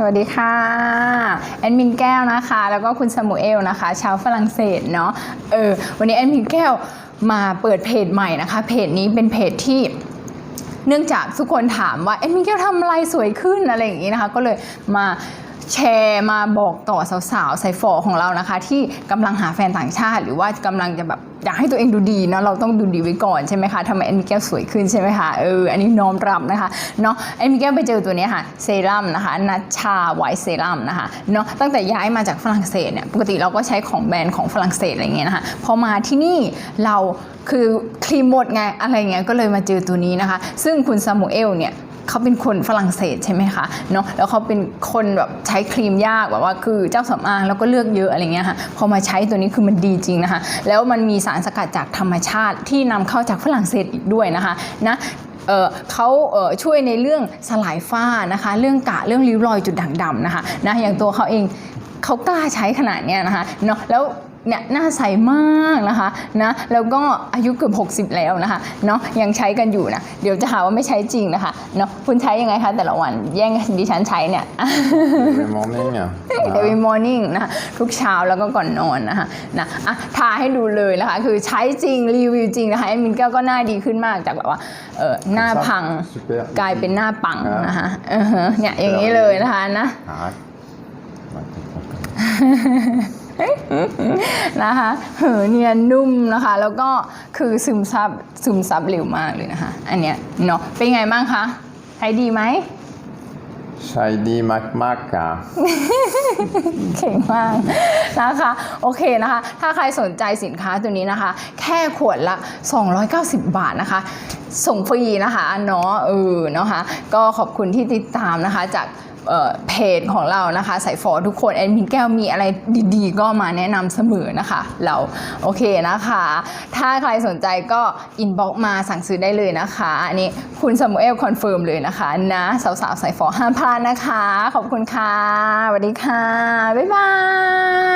สวัสดีค่ะแอดมินแก้วนะคะ แล้วก็คุณสมูเอลนะคะ ชาวฝรั่งเศสเนาะเออวันนี้แอดมินแก้วมาเปิดเพจใหม่นะคะ เพจนี้เป็นเพจที่เนื่องจากทุกคนถามว่าเอ็มมี่แก้วทำอะไรสวยขึ้นอะไรอย่างนี้นะคะ ก็เลยมา แชร์มาบอกต่อสาวๆใส่ฟอของเรานะคะ ที่กำลังหาแฟนต่างชาติ หรือว่ากำลังจะแบบอยากให้ตัวเองดูดีเนาะเราต้องดูดีไว้ก่อนใช่ไหมคะทำไมเอ็มมี่แก้วสวยขึ้นใช่ไหมคะเอออันนี้น้อมรับนะคะเนาะเอ็มมี่แก้วไปเจอตัวนี้ค่ะเซรั่มนะคะนัชชาไวท์เซรั่มนะคะเนาะตั้งแต่ย้ายมาจากฝรั่งเศสเนี่ยปกติเราก็ใช้ของแบรนด์ของฝรั่งเศสอะไรเงี้ยนะคะพอมาที่นี่เราคือครีมหมดไงอะไรเงี้ยก็เลยมาเจอตัวนี้นะคะ ซึ่งคุณซามูเอลเนี่ย เขาเป็นคนฝรั่งเศสใช่ไหมคะเนาะแล้วเขาเป็นคนแบบใช้ครีมยากแบบว่าคือเจ้าสำอางแล้วก็เลือกเยอะอะไรเงี้ยค่ะพอมาใช้ตัวนี้คือมันดีจริงนะคะ แล้วมันมีสารสกัดจากธรรมชาติที่นำเข้าจากฝรั่งเศสอีกด้วยนะคะนะเออเขาเออช่วยในเรื่องสลายฝ้านะคะ เรื่องกะเรื่องริ้วรอยจุดด่างดำนะคะนะอย่างตัวเขาเองเขากล้าใช้ขนาดเนี้ยนะคะเนาะแล้ว เนี่ยหน้าใสมากนะคะนะแล้วก็อายุเกือบ60 แล้วนะคะเนาะยังใช้กันอยู่นะเดี๋ยวจะหาว่าไม่ใช้จริงนะคะเนาะคุณใช้ยังไงคะแต่ละวันแย่งดิฉันใช้เนี่ย Every morning อะ every morning นะคะทุกเช้าแล้วก็ก่อนนอนนะคะนะอะทาให้ดูเลยนะคะ คือใช้จริงรีวิวจริงนะคะแอดมินแก้วก็หน้าดีขึ้นมากจากแบบว่าเออหน้าพัง Super กลายเป็นหน้าปังนะคะอือฮะเนี่ยอย่างนี้เลยนะคะนะ Arrête. Ouais, t'es นะคะเหือเนียนนุ่มนะคะ แล้วก็คือซึมซับซึมซับเร็วมากเลยนะคะ อันเนี้ยเนาะเป็นไงบ้างคะใช้ดีไหมใช้ดีมากๆค่ะเก่งมากนะคะ โอเคนะคะ ถ้าใครสนใจสินค้าตัวนี้นะคะ แค่ขวดละ 290 บาทนะคะ ส่งฟรีนะคะเนาะเออเนาะคะ ก็ขอบคุณที่ติดตามนะคะจาก เเพจของเรานะคะใส่ฟอทุกคนแอดมินแก้วมีอะไรดีๆ ก็มาแนะนำเสมอนะคะ เราโอเคนะคะ ถ้าใครสนใจก็อินบ็อกมาสั่งซื้อได้เลยนะคะอันนี้คุณสมุเอลคอนเฟิร์มเลยนะคะนะสาวๆใส่ฟอห้ามพลาดนะคะ ขอบคุณค่ะสวัสดีค่ะ บ๊ายบาย